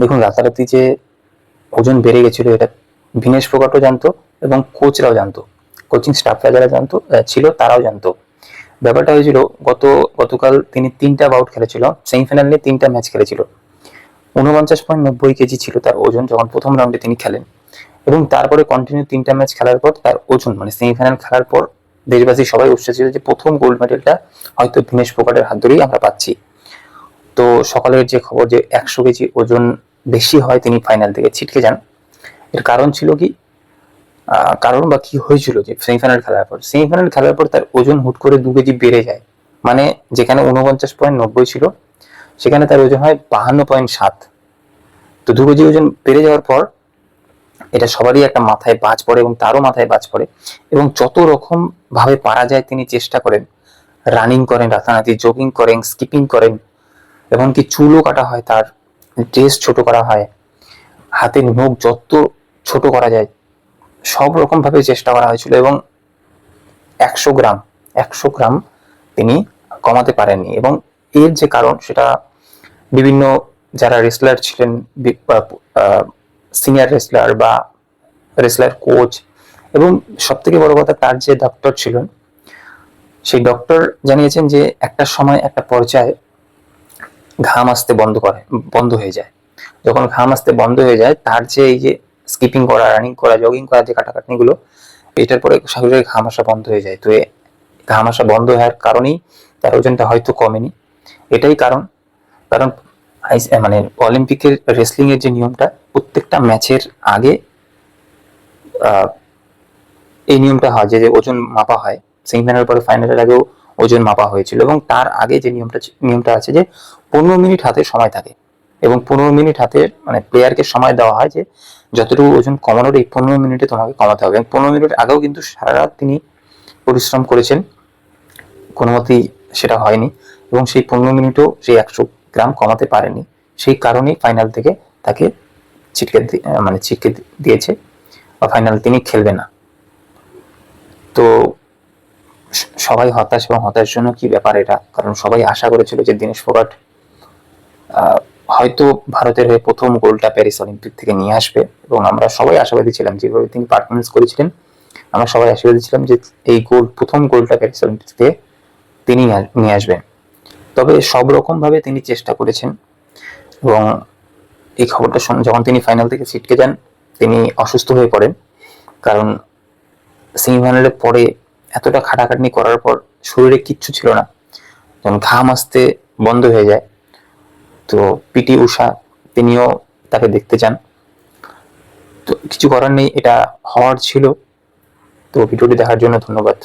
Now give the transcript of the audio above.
দেখুন, রাতারাতি যে ওজন বেড়ে গেছিল, এটা ভিনেশ ফোকাটও জানতো এবং কোচরাও জানতো। কোচিং স্টাফরা যারা জানতো ছিল, তারাও জানতো। ব্যাপারটা হয়েছিল, গত, গতকাল তিনি তিনটা বাউট খেলেছিল সেমিফাইনাল নিয়ে তিনটা ম্যাচ খেলেছিল। উনপঞ্চাশ পয়েন্ট নব্বই কেজি ছিল তার ওজন যখন প্রথম রাউন্ডে তিনি খেলেন। এবং তারপরে কন্টিনিউ তিনটা ম্যাচ খেলার পর তার ওজন মানে সেমিফাইনাল খেলার পর দেশবাসী সবাই উৎসাহ ছিল যে প্রথম গোল্ড মেডেলটা হয়তো ভিনেশ ফোকাটের হাত ধরেই আমরা পাচ্ছি। তো সকালের যে খবর যে একশো কেজি ওজন বেশি হয় তিনি ফাইনাল থেকে ছিটকে যান। এর কারণ ছিল কি? কারণ বা কি হয়েছিল যে সেমিফাইনাল খেলার পর? সেমিফাইনাল খেলার পর তার ওজন হুট করে দু কেজি বেড়ে যায়। মানে যেখানে উনপঞ্চাশ পয়েন্ট নব্বই ছিল, সেখানে তার ওজন হয় বাহান্ন পয়েন্ট সাত। তো দু কেজি ওজন বেড়ে যাওয়ার পর এটা সবারই একটা মাথায় বাজ পড়ে এবং তারও মাথায় বাজ পড়ে এবং যত রকম ভাবে পারা যায় তিনি চেষ্টা করেন। রানিং করেন, রাতারাতি জগিং করেন স্কিপিং করেন, এমনকি চুলও কাটা হয় তার। ড্রেস ছোট করা হয় হাতের নখ যত ছোট করা যায়, সব রকম ভাবে চেষ্টা করা হয়েছিল এবং একশো গ্রাম একশো গ্রাম তিনি কমাতে পারেননি এবং এর যে কারণ সেটা বিভিন্ন যারা রেসলার ছিলেন সিনিয়র রেসলার বা রেসলার কোচ এবং সব থেকে বড় কথা তার যে ডক্টর ছিলেন, সেই ডক্টর জানিয়েছেন যে একটা সময়, একটা পর্যায়ে ঘাম আসতে বন্ধ করে, বন্ধ হয়ে যায়। যখন ঘাম আসতে বন্ধ হয়ে যায়, তার যে এই যে স্কিপিং করা রানিং করা জগিং করা যে কাটাকাটনিগুলো, এটার পরে শরীরে ঘাম আসা বন্ধ হয়ে যায়। তো এ ঘাম আসা বন্ধ হওয়ার কারণেই তার ওজনটা হয়তো কমেনি। এটাই কারণ কারণ আইস- মানে অলিম্পিকের রেসলিং এর যে নিয়মটা, প্রত্যেকটা ম্যাচের আগে এই নিয়মটা হয় যে ওজন মাপা হয়। সেমিফাইনাল পরে ফাইনালের আগেও ওজন মাপা হয়েছিল এবং তার আগে যে নিয়মটা নিয়মটা আছে যে পনেরো মিনিট হাতে সময় থাকে এবং পনেরো মিনিট হাতে মানে প্লেয়ারকে সময় দেওয়া হয় যে যতটুকু ওজন কমানোর এই পনেরো মিনিটে তোমাকে কমাতে হবে। এবং পনেরো মিনিট আগেও কিন্তু সারা রাত তিনি পরিশ্রম করেছেন কোনো মতেই সেটা হয়নি এবং সেই পনেরো মিনিটও সেই একশো গ্রাম কমাতে পারেনি। সেই কারণেই ফাইনাল থেকে তাকে ছিটকে মানে ছিটকে দিয়েছে বা ফাইনাল তিনি খেলবে না। তো সবাই হতাশ এবং হতাশার জন্য কি ব্যাপার এটা? কারণ সবাই আশা করেছিল যে দীনেশ ফোগাট হয়তো ভারতের হয়ে প্রথম গোলটা প্যারিস অলিম্পিক থেকে নিয়ে আসবে। এবং আমরা সবাই আশাবাদী ছিলাম, যেভাবে তিনি পারফরমেন্স করেছিলেন, আমরা সবাই আশাবাদী ছিলাম যে এই গোল, প্রথম গোলটা প্যারিস অলিম্পিক থেকে তিনি নিয়ে আসবেন। তবে সব রকম ভাবে তিনি চেষ্টা করেছেন এবং এই খবরটা শুনে, যখন তিনি ফাইনাল থেকে ছিটকে যান, তিনি অসুস্থ হয়ে পড়েন। কারণ সেমিফাইনালের পরে এতটা খাটাখাটনি করার পর শরীরে কিচ্ছু ছিল না। যখন ঘাম আসতে বন্ধ হয়ে যায়, তো পিটি উষা তিনিও তাকে দেখতে চান। তো কিছু করার নেই, এটা হওয়ার ছিল। তো ভিডিওটি দেখার জন্য ধন্যবাদ।